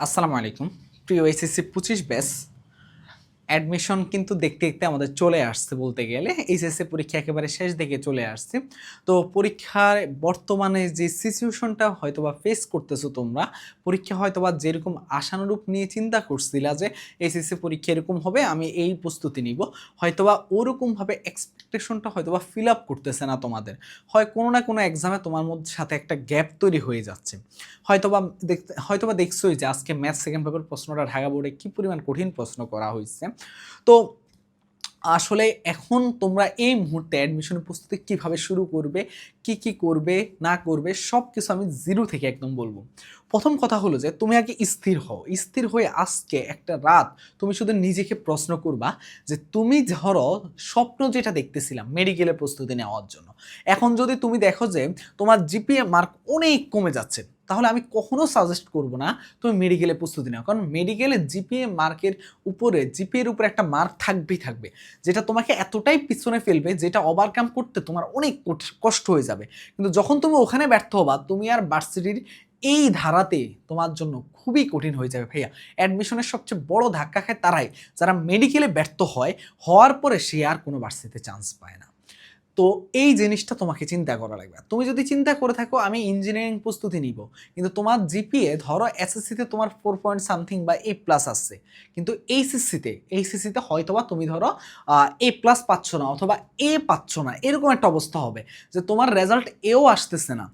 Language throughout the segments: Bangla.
আসসালামু আলাইকুম। প্রিয় এসএসসি পঁচিশ ব্যাস অ্যাডমিশন কিন্তু দেখতে দেখতে আমাদের চলে আসছে বলতে গেলে। এইচএসসি পরীক্ষা একেবারে শেষ দিকে চলে আসছে। তো পরীক্ষার বর্তমানে যে সিচুয়েশনটা হয়তোবা ফেস করতেছো তোমরা, পরীক্ষা হয়তোবা যেরকম আশানুরূপ নিয়ে চিন্তা করছিলা যে এইচএসসি পরীক্ষা এরকম হবে, আমি এই প্রস্তুতি নিব। হয়তোবা ওরকমভাবে এক্সপেকটেশনটা হয়তোবা ফিল আপ করতেছে না তোমাদের। হয় কোনো না কোনো এক্সামে তোমার মধ্যে সাথে একটা গ্যাপ তৈরি হয়ে যাচ্ছে। হয়তোবা দেখতে, হয়তোবা দেখছোই যে আজকে ম্যাথ সেকেন্ড পেপার প্রশ্নটা ঢাকা বোর্ডে কী পরিমাণ কঠিন প্রশ্ন করা হয়েছে তো আসলে এখন তোমরা এই মুহূর্তে অ্যাডমিশনের প্রস্তুতি কীভাবে শুরু করবে, কি কি করবে, না করবে সব কিছু আমি জিরো থেকে একদম বলব। প্রথম কথা হলো যে, তুমি আগে স্থির হও। স্থির হয়ে আজকে একটা রাত তুমি শুধু নিজেকে প্রশ্ন করবা যে, তুমি ধরো স্বপ্ন যেটা দেখতেছিলাম মেডিকেলের প্রস্তুতি নেওয়ার জন্য। এখন যদি তুমি দেখো যে, তোমার জিপিএ মার্ক অনেক কমে যাচ্ছে তাহলে আমি কখনো সাজেস্ট করব না তুমি মেডিকেলে প্রস্তুতি নাও। কারণ মেডিকেলে জিপিএ মার্কের উপরে জিপিএর উপরে একটা মার্ক থাকবেই থাকবে। যেটা তোমাকে এতটাই পিছনে ফেলবে, যেটা ওভারকাম করতে তোমার অনেক কষ্ট হয়ে যাবে। কিন্তু যখন তুমি ওখানে ব্যর্থ হবা, তুমি আর ভার্সিটির এই ধারাতে তোমার জন্য খুবই কঠিন হয়ে যাবে ভাইয়া। অ্যাডমিশনের সবচেয়ে বড় ধাক্কা খায় তারাই। যারা মেডিকেলে ব্যর্থ হয়, হওয়ার পরে সে আর কোনো ভার্সিটিতে চান্স পায় না। তো এই জিনিসটা তোমাকে চিন্তা করা লাগবে। তুমি যদি চিন্তা করে থাকো, আমি ইঞ্জিনিয়ারিং প্রস্তুতি নিব। কিন্তু তোমার জিপিএ ধরো এসএসসিতে তোমার ফোর পয়েন্ট সামথিং বা এ প্লাস আসছে। কিন্তু এইচএসসিতে এইচএসসিতে হয়তোবা তুমি ধরো এ প্লাস পাচ্ছ না অথবা এ পাচ্ছ না, এরকম একটা অবস্থা হবে যে তোমার রেজাল্ট এও আসতেছে না।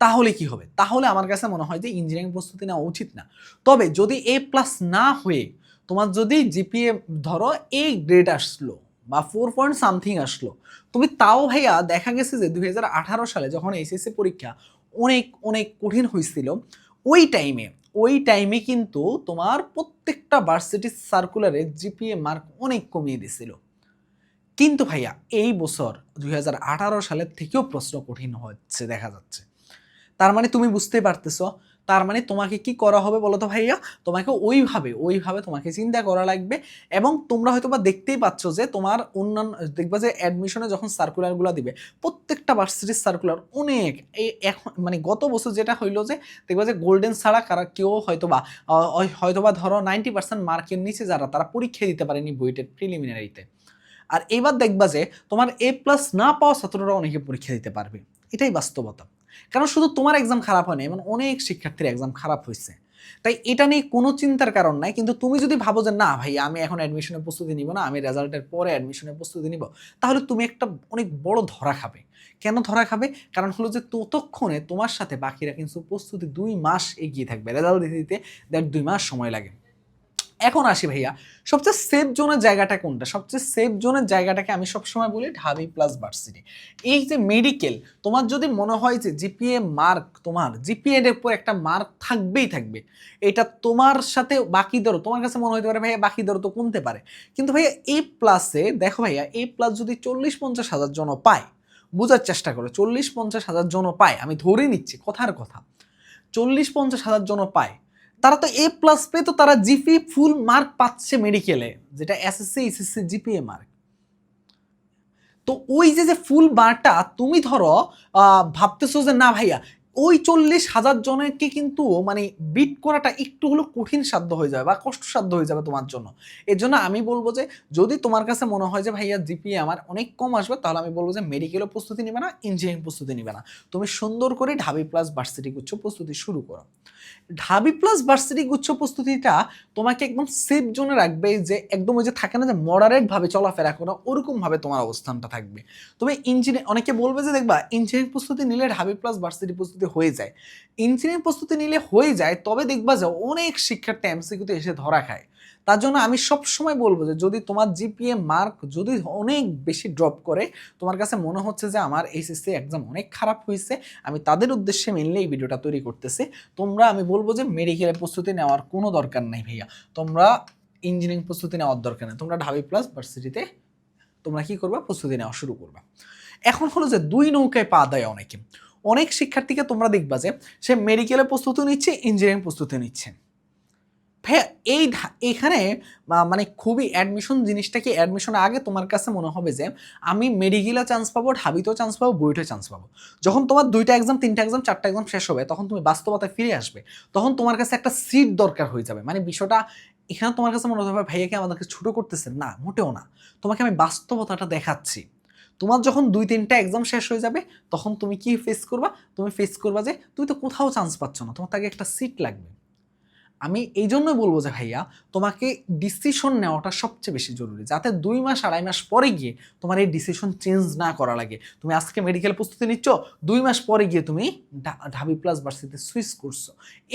তাহলে কি হবে? তাহলে আমার কাছে মনে হয় যে ইঞ্জিনিয়ারিং প্রস্তুতি নেওয়া উচিত না। তবে যদি এ প্লাস না হয়ে তোমার যদি জিপিএ ধরো এ গ্রেড আসলো বা ফোর পয়েন্ট সামথিং আসলো। তুমি তাও ভাইয়া দেখা গেছে যে দু হাজার আঠারো সালে যখন এইচএসসি পরীক্ষা অনেক অনেক কঠিন হয়েছিল, ওই টাইমে ওই টাইমে কিন্তু তোমার প্রত্যেকটা ভার্সিটির সার্কুলারে জিপিএ মার্ক অনেক কমিয়ে দিছিল কিন্তু ভাইয়া এই বছর দুই হাজার আঠারো সালের থেকেও প্রশ্ন কঠিন হচ্ছে, দেখা যাচ্ছে। তার মানে তুমি বুঝতে পারতেছো তার মানে তোমাকে কি করা হবে বলো তো ভাইয়া? তোমাকে ওইভাবে ওইভাবে তোমাকে চিন্তা করা লাগবে এবং তোমরা হয়তো বা দেখতেই পাচ্ছ যে তোমার অন্যান্য, দেখবা যে অ্যাডমিশনে যখন সার্কুলারগুলো দিবে, প্রত্যেকটা ভার্সিটির সার্কুলার অনেক এখন মানে গত বছর যেটা হইল যে, দেখবা যে গোল্ডেন ছাড়া কারা কেউ হয়তোবা হয়তোবা ধরো নাইনটি পার্সেন্ট মার্কের নিচে যারা, তারা পরীক্ষা দিতে পারেনি বুয়েটের প্রিলিমিনারিতে আর এবার দেখবা যে তোমার এ প্লাস না পাওয়া ছাত্ররা অনেকে পরীক্ষা দিতে পারবে। এটাই বাস্তবতা। কারণ শুধু তোমার এক্সাম খারাপ হয়নি এমন অনেক শিক্ষার্থীর এক্সাম খারাপ হয়েছে। তাই এটা নিয়ে কোনো চিন্তার কারণ নাই, কিন্তু তুমি যদি ভাবো যে, না ভাই, আমি এখন অ্যাডমিশনের প্রস্তুতি নিব না, আমি রেজাল্টের পরে অ্যাডমিশনের প্রস্তুতি নিব, তাহলে তুমি একটা অনেক বড় ধরা খাবে। কেন ধরা খাবে? কারণ হলো যে, ততক্ষণে তোমার সাথে বাকিরা কিন্তু প্রস্তুতি দুই মাস এগিয়ে থাকবে। রেজাল্ট দিতে দিতে দেড় দুই মাস সময় লাগে। এখন আসি ভাইয়া। সবচেয়ে সেফ জোনের জায়গাটা কোনটা? সবচেয়ে সেফ জোনের জায়গাটাকে আমি সবসময় বলি ঢাবি প্লাস ভার্সিটি এই যে মেডিকেল তোমার যদি মনে হয় যে জিপিএ মার্ক তোমার জিপিএ এর উপর একটা মার্ক থাকবেই থাকবে। এটা তোমার সাথে বাকি ধরো, তোমার কাছে মনে হতে পারে ভাইয়া বাকি ধরো তো কমতে পারে। কিন্তু ভাইয়া এ প্লাসে দেখো ভাইয়া এ প্লাস যদি চল্লিশ পঞ্চাশ হাজার জন পায়, বোঝার চেষ্টা করো, চল্লিশ পঞ্চাশ হাজার জন পায়, আমি ধরে নিচ্ছি কথার কথা। চল্লিশ পঞ্চাশ হাজার জন পায় তারা তো এ প্লাস পেয়ে তো তারা জিপি ফুল মার্ক পাচ্ছে মেডিকেলে যেটা এসএসসি এসএসসি জিপিএ মার্ক তো ওই যে যে ফুল মার্কটা তুমি ধরো ভাবতেছো যে না ভাইয়া ওই চল্লিশ হাজার জনেরকে কিন্তু মানে বিট করাটা একটু হলো কঠিন সাধ্য হয়ে যাবে বা কষ্টসাধ্য হয়ে যাবে তোমার জন্য। এর জন্য আমি বলব যে, যদি তোমার কাছে মনে হয় যে, ভাইয়া জিপিএ আমার অনেক কম আসবে তাহলে আমি বলব যে মেডিকেলও প্রস্তুতি নেবে না ইঞ্জিনিয়ারিং প্রস্তুতি নেবে না। তুমি সুন্দর করে ঢাবি প্লাস ভার্সিটি গুচ্ছ প্রস্তুতি শুরু করো। ঢাবি প্লাস ভার্সিটি গুচ্ছ প্রস্তুতিটা তোমাকে একদম সেফ জোনে রাখবে যে, একদম ওই যে থাকে না যে মডারেটভাবে চলাফেরা করো ওরকমভাবে তোমার অবস্থানটা থাকবে। তবে ইঞ্জিনিয়ার অনেকে বলবে যে, দেখবা ইঞ্জিনিয়ারিং প্রস্তুতি নিলে ঢাবি প্লাস ভার্সিটি প্রস্তুতি হয়ে যায়। ইঞ্জিনিয়ারিং প্রস্তুতি নিলে হয়ে যায়, তবে দেখবা যে অনেক শিক্ষার্থী এমসিকিউতে এসে ধরা খায়। তার জন্য আমি সব সময় বলব যে যদি তোমার জিপিএ মার্ক যদি অনেক বেশি ড্রপ করে, তোমার কাছে মনে হচ্ছে যে আমার এইচএসসি এক্সাম অনেক খারাপ হয়েছে, আমি তাদের উদ্দেশ্যে মেনলি এই ভিডিওটা তৈরি করতেছি। তোমরা আমি বলব যে মেডিকেলের প্রস্তুতি নেওয়ার কোনো দরকার নেই ভাইয়া। তোমরা ইঞ্জিনিয়ারিং প্রস্তুতি নেওয়ার দরকার নেই। তোমরা ঢাবি প্লাস ভার্সিটিতে তোমরা কি করবা? প্রস্তুতি নেওয়া শুরু করবা। এখন হলো যে দুই নৌকায় পা দেয় অনেকে। অনেক শিক্ষার্থীকে তোমরা দেখবা যে সে মেডিকেলের প্রস্তুতি নিচ্ছে ইঞ্জিনিয়ারিং প্রস্তুতি নিচ্ছে। এই এখানে মানে খুবই অ্যাডমিশন জিনিসটা কি অ্যাডমিশনের আগে তোমার কাছে মনে হবে যে আমি মেডিকেলে চান্স পাবো, ঢাবিতেও চান্স পাবো বইটেও চান্স পাবো। যখন তোমার দুইটা এক্সাম তিনটা এক্সাম চারটা এক্সাম শেষ হবে, তখন তুমি বাস্তবতায় ফিরে আসবে, তখন তোমার কাছে একটা সিট দরকার হয়ে যাবে। মানে বিষয়টা এখানে তোমার কাছে মনে হবে ভাইয়াকে আমাদেরকে ছোটো করতেছে না, মোটেও না। তোমাকে আমি বাস্তবতাটা দেখাচ্ছি। তোমার যখন দুই, তিনটা এক্সাম শেষ হয়ে যাবে, তখন তুমি কি ফেস করবা? তুমি ফেস করবা যে, তুমি তো কোথাও চান্স পাচ্ছ না, তোমার তাকে একটা সিট লাগবে। আমি এই জন্যই বলব যে, ভাইয়া, তোমাকে ডিসিশন নেওয়াটা সবচেয়ে বেশি জরুরি, যাতে দুই মাস, আড়াই মাস পরে গিয়ে তোমার এই ডিসিশন চেঞ্জ না করা লাগে। তুমি আজকে মেডিকেল প্রস্তুতি নিচ্ছ, দুই মাস পরে গিয়ে তুমি ঢাবি প্লাস ভার্সিটিতে সুইচ করছ।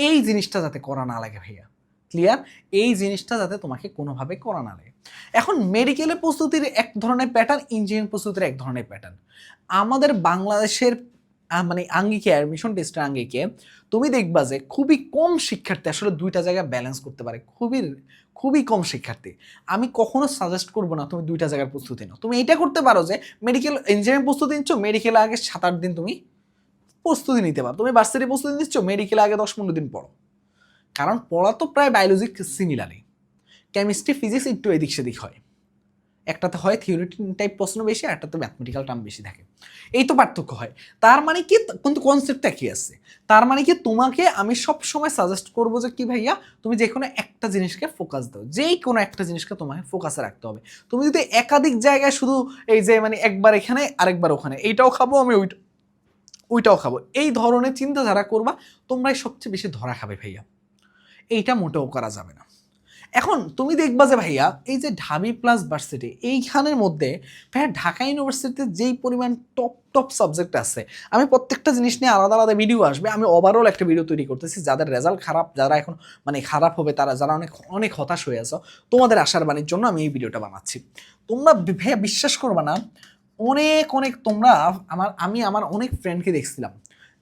এই জিনিসটা যাতে করা না লাগে, ভাইয়া। ক্লিয়ার এই জিনিসটা যাতে তোমাকে কোনোভাবে করা না লাগে। এখন মেডিকেলের প্রস্তুতির এক ধরনের প্যাটার্ন ইঞ্জিনিয়ারিং প্রস্তুতির এক ধরনের প্যাটার্ন আমাদের বাংলাদেশের মানে আঙ্গিকে অ্যাডমিশন টেস্টের আঙ্গিকে তুমি দেখবা যে খুবই কম শিক্ষার্থী আসলে দুইটা জায়গায় ব্যালেন্স করতে পারে। খুবই খুবই কম শিক্ষার্থী। আমি কখনো সাজেস্ট করব না তুমি দুইটা জায়গার প্রস্তুতি নাও। তুমি এটা করতে পারো যে মেডিকেল ইঞ্জিনিয়ারিং প্রস্তুতি নিচ্ছ মেডিকেল আগে সাত, আট দিন তুমি প্রস্তুতি নিতে পারো। তুমি ভার্সিটি প্রস্তুতি নিচ্ছ মেডিকেল আগে দশ, পনেরো দিন পড়ো। কারণ পড়া তো প্রায় বায়োলজি সিমিলারই কেমিস্ট্রি ফিজিক্স একটু এদিক সেদিক হয়। একটাতে হয় থিওরিটি টাইপ প্রশ্ন বেশি আর একটাতে ম্যাথমেটিক্যাল টার্ম বেশি থাকে। এই তো পার্থক্য হয়। তার মানে কি কিন্তু কনসেপ্টটা কি আছে। তার মানে কি, তোমাকে আমি সব সময় সাজেস্ট করব যে কি ভাইয়া, তুমি যে কোনো একটা জিনিসকে ফোকাস দাও। যেই কোনো একটা জিনিসকে তোমাকে ফোকাসে রাখতে হবে। তুমি যদি একাধিক জায়গায় শুধু এই যে মানে একবার এখানে, আরেকবার ওখানে, এইটাও খাব, আমি ওইটা, ওইটাও খাব। এই ধরনের চিন্তাধারা করবা, তোমরাই সবচেয়ে বেশি ধরা খাবে ভাইয়া। এইটা মোটেও করা যাবে না। এখন তুমি দেখবা যে ভাইয়া, এই যে ঢাবি প্লাস ভার্সিটি এইখানের মধ্যে ভাইয়া ঢাকা ইউনিভার্সিটিতে যেই পরিমাণ টপ টপ সাবজেক্ট আছে, আমি প্রত্যেকটা জিনিস নিয়ে আলাদা আলাদা ভিডিও আসবে, আমি ওভারঅল একটা ভিডিও তৈরি করতেছি, যাদের রেজাল্ট খারাপ, যারা এখন মানে খারাপ হবে, তারা যারা অনেক অনেক হতাশ হয়ে আছো, তোমাদের আশার বাণীর জন্য আমি এই ভিডিওটা বানাচ্ছি। তোমরা ভাইয়া বিশ্বাস করবে না, অনেক অনেক তোমরা আমার, আমি আমার অনেক ফ্রেন্ডকে দেখছিলাম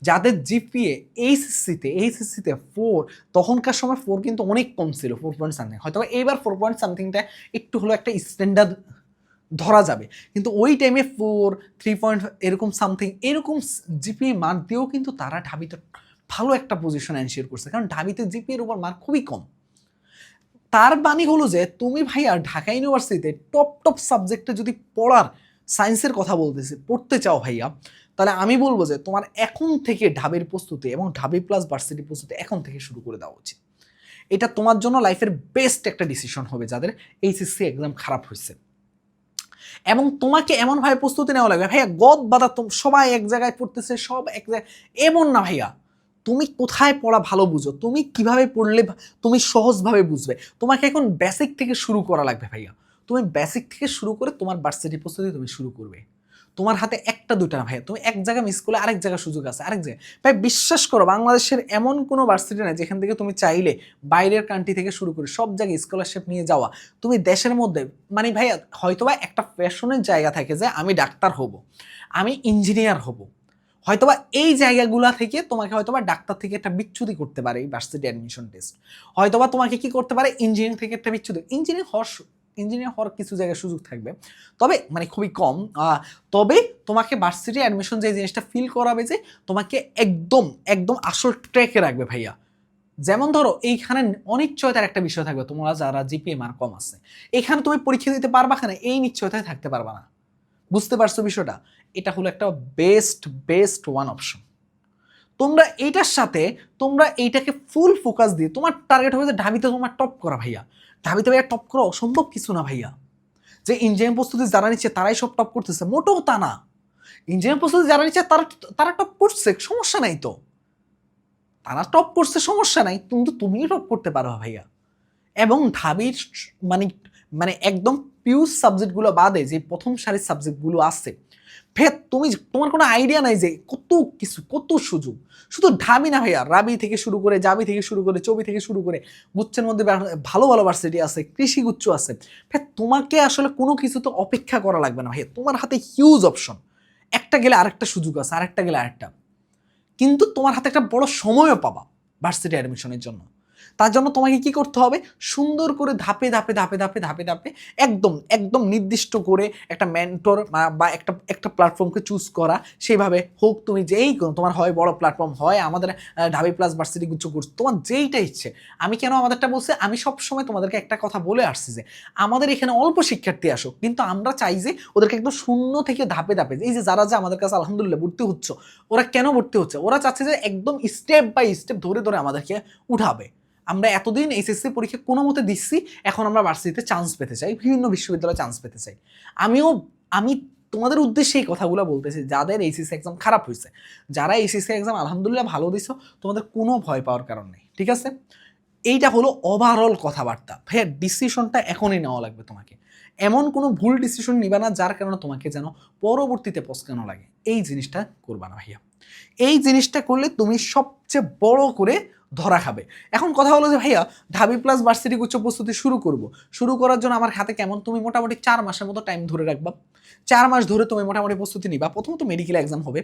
যাদের জিপিএ এইচএসসিতে এইচএসসিতে ফোর তখনকার সময় ফোর কিন্তু অনেক কম ছিল ফোর পয়েন্ট সামথিং হয়তো এইবার ফোর পয়েন্ট সামথিংটা একটু হলো একটা স্ট্যান্ডার্ড ধরা যাবে। কিন্তু ওই টাইমে ফোর থ্রি পয়েন্ট এরকম সামথিং এরকম জিপিএ মার্ক দিয়েও কিন্তু তারা ঢাবিতে ভালো একটা পজিশন এনশিওর করছে। কারণ ঢাবিতে জিপিএর উপর মার্ক খুবই কম। তার বাণী হলো যে, তুমি ভাইয়া ঢাকা ইউনিভার্সিটিতে টপ টপ সাবজেক্টে যদি পড়ার সায়েন্সের কথা বলতেছে, পড়তে চাও ভাইয়া, তাহলে আমি বলব যে তোমার এখন থেকে ঢাবির প্রস্তুতি এবং ঢাবি প্লাস ভার্সিটি প্রস্তুতি এখন থেকে শুরু করে দেওয়া উচিত। এটা তোমার জন্য লাইফের বেস্ট একটা ডিসিশন হবে যাদের এইচএসসি এক্সাম খারাপ হয়েছে। এবং তোমাকে এমনভাবে প্রস্তুতি নেওয়া লাগবে, ভাইয়া গদ বাদা সবাই এক জায়গায় পড়তেছে, সব এক জায়গায়, এমন না ভাইয়া। তুমি কোথায় পড়া ভালো বুঝো, তুমি কীভাবে পড়লে তুমি সহজভাবে বুঝবে। তোমাকে এখন বেসিক থেকে শুরু করা লাগবে ভাইয়া। তুমি বেসিক থেকে শুরু করে তোমার ভার্সিটি প্রস্তুতি তুমি শুরু করবে। তোমার হাতে একটা দুটা না ভাইয়া, তুমি এক জায়গায় মিস করলে আরেক জায়গায় সুযোগ আছে, আরেক জায়গায়। ভাই, বিশ্বাস করো, বাংলাদেশের এমন কোনো ভার্সিটি নাই যেখান থেকে তুমি চাইলে বাইরের কান্ট্রি থেকে শুরু করে সব জায়গায় স্কলারশিপ নিয়ে যাওয়া। তুমি দেশের মধ্যে মানে ভাইয়া, হয়তোবা একটা ফ্যাশনের জায়গা থাকে যে আমি ডাক্তার হব, আমি ইঞ্জিনিয়ার হব। হয়তোবা এই জায়গাগুলো থেকে তোমাকে হয়তোবা ডাক্তার থেকে একটা বিচ্যুতি করতে পারে এই ভার্সিটি অ্যাডমিশন টেস্ট হয়তোবা তোমাকে কি করতে পারে? ইঞ্জিনিয়ারিং থেকে একটা বিচ্ছুতি ইঞ্জিনিয়ার হওয়ার ইঞ্জিনিয়ার হওয়ার কিছু জায়গায় সুযোগ থাকবে। তবে মানে খুবই কম তবে তোমাকে ভার্সিটি অ্যাডমিশন যে জিনিসটা ফিল করাবে যে তোমাকে একদম একদম আসল ট্র্যাকে রাখবে ভাইয়া। যেমন ধরো, এইখানে অনিশ্চয়তার একটা বিষয় থাকবে তোমরা যারা জিপিএ মার কম আছে। এখানে তুমি পরীক্ষা দিতে পারবা কেন, এই নিশ্চয়তায় থাকতে পারবা না। বুঝতে পারছ বিষয়টা? এটা হলো একটা বেস্ট বেস্ট ওয়ান অপশন তোমরা এইটার সাথে, তোমরা এইটাকে ফুল ফোকাস দিয়ে তোমার টার্গেট হবে যে ঢাবিতে তোমার টপ করা ভাইয়া। ঢাবিতে ভাইয়া টপ করা অসম্ভব কিছু না ভাইয়া। যে ইঞ্জিনিয়ারিং প্রস্তুতি যারা নিচ্ছে তারাই সব টপ করতেছে, মোটেও তা না। ইঞ্জিনিয়ারিং প্রস্তুতি যারা নিচ্ছে তারা তারা টপ করছে, সমস্যা নাই তো। তারা টপ করছে, সমস্যা নাই, কিন্তু তুমিও টপ করতে পারো ভাইয়া। এবং ঢাবির মানে মানে একদম পিউর সাবজেক্টগুলো বাদে যে প্রথম সারির সাবজেক্টগুলো আছে ফের তুমি তোমার কোনো আইডিয়া নাই যে কত কিছু, কত সুযোগ। শুধু ঢাবি না ভাইয়া, রাবি থেকে শুরু করে জাবি থেকে শুরু করে, চবি থেকে শুরু করে, গুচ্ছের মধ্যে ভালো ভালো ভার্সিটি আছে, কৃষি গুচ্ছ আছে। ভাই তোমাকে আসলে কোনো কিছু তো অপেক্ষা করা লাগবে না ভাইয়া। তোমার হাতে হিউজ অপশন একটা গেলে আরেকটা সুযোগ আছে, আরেকটা গেলে আরেকটা। কিন্তু তোমার হাতে একটা বড় সময়ও পাবা ভার্সিটি অ্যাডমিশনের জন্য। তার জন্য তোমাকে কি করতে হবে? সুন্দর করে ধাপে ধাপে ধাপে ধাপে ধাপে ধাপে একদম একদম নির্দিষ্ট করে একটা মেন্টর বা একটা একটা প্ল্যাটফর্মকে চুজ করা। সেইভাবে হোক তুমি যেই তোমার হয় বড় প্ল্যাটফর্ম হয় আমাদের ঢাবি প্লাস ভার্সিটি গুচ্ছ কোর্স তোমার যেইটা ইচ্ছে। আমি কেন আমাদেরটা বলছি? আমি সবসময় তোমাদেরকে একটা কথা বলে আসছি যে, আমাদের এখানে অল্প শিক্ষার্থী আসুক, কিন্তু আমরা চাই যে, ওদেরকে একদম শূন্য থেকে ধাপে ধাপে এই যে যারা যে আমাদের কাছে আলহামদুলিল্লাহ ভর্তি হচ্ছে, ওরা কেন ভর্তি হচ্ছে? ওরা চাচ্ছে যে একদম স্টেপ বাই স্টেপ ধরে ধরে আমাদেরকে উঠাবে। আমরা এতদিন এইচএসসি পরীক্ষা কোনো মতে দিচ্ছি, এখন আমরা ভার্সিটিতে চান্স পেতে চাই, বিভিন্ন বিশ্ববিদ্যালয়ে চান্স পেতে চাই। আমিও, আমি তোমাদের উদ্দেশ্যে এই কথাগুলো বলতেছি, যাদের এইচএসসি এক্সাম খারাপ হয়েছে, যারা এইচএসসি এক্সাম আলহামদুলিল্লাহ ভালো দিছো, তোমাদের কোনো ভয় পাওয়ার কারণ নেই, ঠিক আছে? এইটা হলো ওভারঅল কথাবার্তা ভাইয়া ডিসিশনটা এখনই নেওয়া লাগবে তোমাকে। এমন কোনো ভুল ডিসিশন নিবে না, যার কারণে তোমাকে যেন পরবর্তীতে পস্কানো লাগে। এই জিনিসটা করবা না ভাইয়া। এই জিনিসটা করলে তুমি সবচেয়ে বড় করে ধরা খাবে। এখন কথা হলো যে, ভাইয়া, ঢাবি প্লাস ভার্সিটি উচ্চ প্রস্তুতি শুরু করব। শুরু করার জন্য আমার হাতে কেমন? তুমি মোটামুটি চার মাসের মতো টাইম ধরে রাখবা। চার মাস ধরে তুমি মোটামুটি প্রস্তুতি নিবা। প্রথমত মেডিকেল এক্সাম হবে।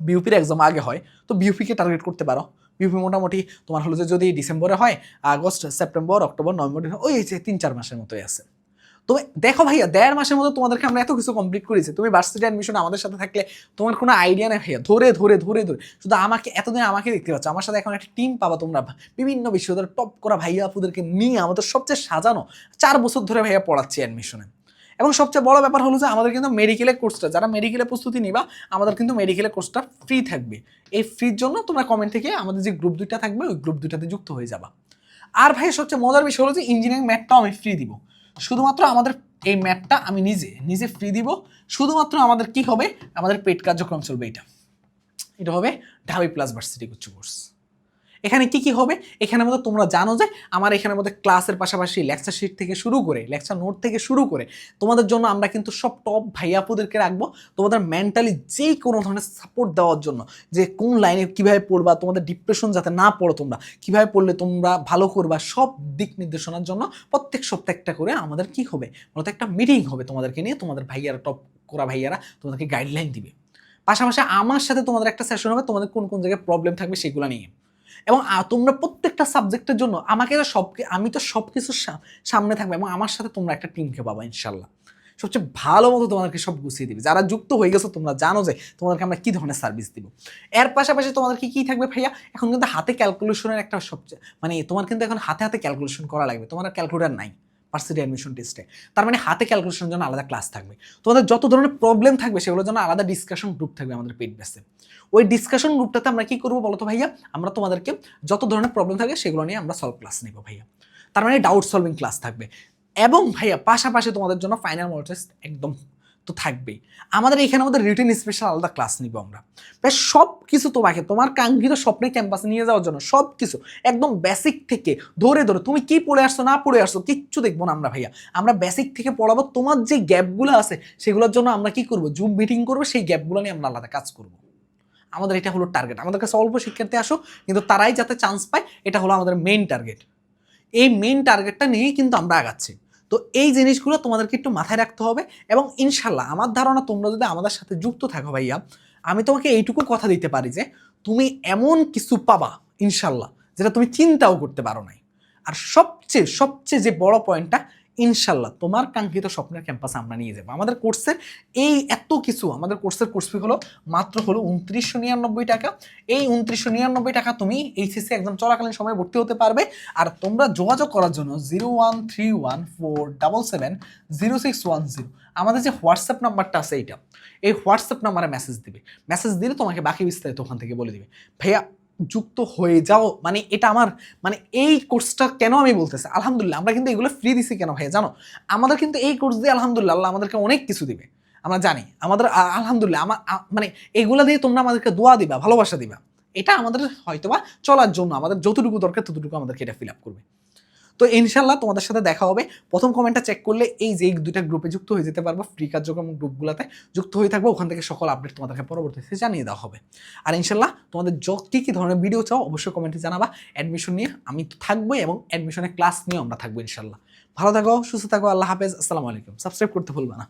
বিউপির এক্সাম আগে হয়। তো বিউপিকে টার্গেট করতে পারো। বিউপি মোটামুটি তোমার হলো যে, যদি ডিসেম্বরে হয় আগস্ট সেপ্টেম্বর অক্টোবর নভেম্বর ওই যে তিন, চার মাসের মতোই আছে। তুমি দেখো ভাইয়া, দেড় মাসের মতো তোমাদেরকে আমরা এত কিছু কমপ্লিট করেছি। তুমি ভার্সিটি অ্যাডমিশন আমাদের সাথে থাকলে তোমার কোনো আইডিয়া নেই ভাইয়া। ধরে ধরে ধরে ধরে। শুধু আমাকে, এতদিন আমাকে দেখতে পাচ্ছ। আমার সাথে এখন একটা টিম পাবা তোমরা। বিভিন্ন বিশ্ববিদ্যালয়ের টপ করা ভাইয়া আপুদেরকে নিয়ে আমাদের সবচেয়ে সাজানো চার বছর ধরে ভাইয়া পড়াচ্ছি অ্যাডমিশনে এবং সবচেয়ে বড় ব্যাপার হলো যে আমাদের কিন্তু মেডিকেলের কোর্সটা যারা মেডিকেলের প্রস্তুতি নিবা, আমাদের কিন্তু মেডিকেলের কোর্সটা ফ্রি থাকবে। এই ফ্রির জন্য তোমরা কমেন্ট থেকে আমাদের যে গ্রুপ দুইটা থাকবে, ওই গ্রুপ দুইটাতে যুক্ত হয়ে যাবা। আর ভাই সবচেয়ে মজার বিষয় হলো যে ইঞ্জিনিয়ারিং ম্যাথটাও আমি ফ্রি দিব। শুধুমাত্র আমাদের এই ম্যাপটা আমি নিজে নিজে ফ্রি দিব। শুধুমাত্র আমাদের কি হবে? আমাদের পেট কার্যক্রম চলবে এটা এটা হবে ঢাবি প্লাস ভার্সিটি উচ্চ কোর্স এখানে কি কি হবে? এখানে মধ্যে তোমরা জানো যে আমার এখানে মধ্যে ক্লাসের পাশাপাশি লেকচার শিট থেকে শুরু করে লেকচার নোট থেকে শুরু করে, তোমাদের জন্য আমরা কিন্তু সব টপ ভাইয়াপুদেরকে রাখব তোমাদের মেন্টালি যে কোনো ধরনের সাপোর্ট দেওয়ার জন্য যে কোন লাইনে কীভাবে পড়বা, তোমাদের ডিপ্রেশন যাতে না পড়ো তোমরা, কীভাবে পড়লে তোমরা ভালো করবা, সব দিক নির্দেশনার জন্য প্রত্যেক সপ্তাহে একটা করে আমাদের কি হবে? মূলত একটা মিটিং হবে তোমাদেরকে নিয়ে, তোমাদের ভাইয়ারা টপ করা ভাইয়ারা তোমাদেরকে গাইডলাইন দিবে। পাশাপাশি আমার সাথে তোমাদের একটা সেশন হবে, তোমাদের কোন কোন জায়গায় প্রবলেম থাকবে সেগুলো নিয়ে। এবং তোমরা প্রত্যেকটা সাবজেক্টের জন্য আমাকে তো সব, আমি তো সব কিছুর সামনে থাকবে এবং আমার সাথে তোমরা একটা টিমকে পাবো, ইনশাল্লাহ। সবচেয়ে ভালো মতো তোমাদেরকে সব গুছিয়ে দিবে। যারা যুক্ত হয়ে গেছো, তোমরা জানো যে তোমাদেরকে আমরা কী ধরনের সার্ভিস দিব। এর পাশাপাশি তোমাদেরকে কী থাকবে ভাইয়া? এখন কিন্তু হাতে ক্যালকুলেশনের একটা সবচেয়ে মানে তোমার কিন্তু এখন হাতে হাতে ক্যালকুলেশন করা লাগবে। তোমার ক্যালকুলেটার নাই। ভার্সিটি অ্যাডমিশন টেস্টে। তার মানে হাতে ক্যালকুলেশনের জন্য আলাদা ক্লাস থাকবে। তোমাদের যত ধরনের প্রবলেম থাকবে, সেগুলোর জন্য আলাদা ডিসকাশন গ্রুপ থাকবে আমাদের পেট বেসে ওই ডিসকাশন গ্রুপটাতে আমরা কী করব বলতো ভাইয়া? আমরা তোমাদেরকে যত ধরনের প্রবলেম থাকে সেগুলো নিয়ে আমরা সলভ ক্লাস নেব ভাইয়া। তার মানে ডাউট সলভিং ক্লাস থাকবে। এবং ভাইয়া, পাশাপাশি তোমাদের জন্য ফাইনাল মডেল টেস্ট একদম তো থাকবেই। আমাদের এখানে আমাদের রিটেন স্পেশাল আলাদা ক্লাস নিব আমরা। বেশ সব কিছু তোমাকে, তোমার কাঙ্ক্ষিত স্বপ্নে ক্যাম্পাসে নিয়ে যাওয়ার জন্য সব কিছু, একদম বেসিক থেকে ধরে ধরে, তুমি কি পড়ে আসছো, না পড়ে আসছো, কিচ্ছু দেখব না আমরা ভাইয়া। আমরা বেসিক থেকে পড়াবো, তোমার যে গ্যাপগুলো আছে, সেগুলোর জন্য আমরা কি করব জুম মিটিং করব, সেই গ্যাপগুলো নিয়ে আমরা আলাদা কাজ করব। আমাদের এটা হলো টার্গেট আমাদের কাছে অল্প শিক্ষার্থী আসো কিন্তু তারাই যাতে চান্স পায়, এটা হলো আমাদের মেইন টার্গেট এই মেইন টার্গেটটা নিয়েই কিন্তু আমরা আগাচ্ছি। তো এই জিনিসগুলো তোমাদেরকে একটু মাথায় রাখতে হবে এবং ইনশাল্লাহ আমার ধারণা তোমরা যদি আমাদের সাথে যুক্ত থাকো ভাইয়া, আমি তোমাকে এইটুকু কথা দিতে পারি যে তুমি এমন কিছু পাবা ইনশাল্লাহ যেটা তুমি চিন্তাও করতে পারো নাই। আর সবচেয়ে সবচেয়ে যে বড় পয়েন্টটা ইনশাল্লাহ তোমার কাঙ্ক্ষিত স্বপ্নের ক্যাম্পাসে আমরা নিয়ে যাব। আমাদের কোর্সের এই এত কিছু, আমাদের কোর্সের কোর্স ফি হলো মাত্র হলো উনত্রিশশো নিরানব্বই টাকা। এই উনত্রিশশো নিরানব্বই টাকা তুমি এইচএসসি একদম চলাকালীন সময় ভর্তি হতে পারবে। আর তোমরা যোগাযোগ করার জন্য zero one three one four double seven zero six one zero. আমাদের যে হোয়াটসঅ্যাপ নাম্বারটা আছে এইটা, এই হোয়াটসঅ্যাপ নাম্বারে মেসেজ দিবে। মেসেজ দিলে তোমাকে বাকি বিস্তারিত ওখান থেকে বলে দিবে। ভাইয়া যুক্ত হয়ে যাও। মানে এটা আমার মানে এই কোর্সটা কেন আমি বলতেছি? আলহামদুলিল্লাহ, আমরা কিন্তু এগুলো ফ্রি দিছি কেন ভাই জানো? আমাদের কিন্তু এই কোর্স দিয়ে আলহামদুলিল্লাহ আমাদেরকে অনেক কিছু দিবে। আমরা জানি, আমাদের আলহামদুলিল্লাহ আমার মানে এগুলো দিয়ে তোমরা আমাদেরকে দোয়া দিবা, ভালোবাসা দিবা। এটা আমাদের হয়তোবা চলার জন্য, আমাদের যতটুকু দরকার ততটুকু আমাদেরকে এটা ফিল আপ করবে। তো ইনশাল্লাহ তোমাদের সাথে দেখা হবে। প্রথম কমেন্টটা চেক করলে এই যে দুইটা গ্রুপে যুক্ত হয়ে যেতে পারব। ফ্রি কার্যক্রম গ্রুপগুলোতে যুক্ত হয়ে থাকব। ওখান থেকে সকল আপডেট তোমাদেরকে পরবর্তীতে জানিয়ে দেওয়া হবে। আর ইনশাল্লাহ তোমাদের যত কী কী ধরনের ভিডিও চাও অবশ্যই কমেন্টে জানাবা। অ্যাডমিশন নিয়ে আমি থাকব এবং অ্যাডমিশনের ক্লাস নিয়েও আমরা থাকব ইনশাল্লাহ ভালো থাকো, সুস্থ থাকো, আল্লাহ হাফেজ। আসসালামু আলাইকুম। সাবস্ক্রাইব করতে ভুলবে না।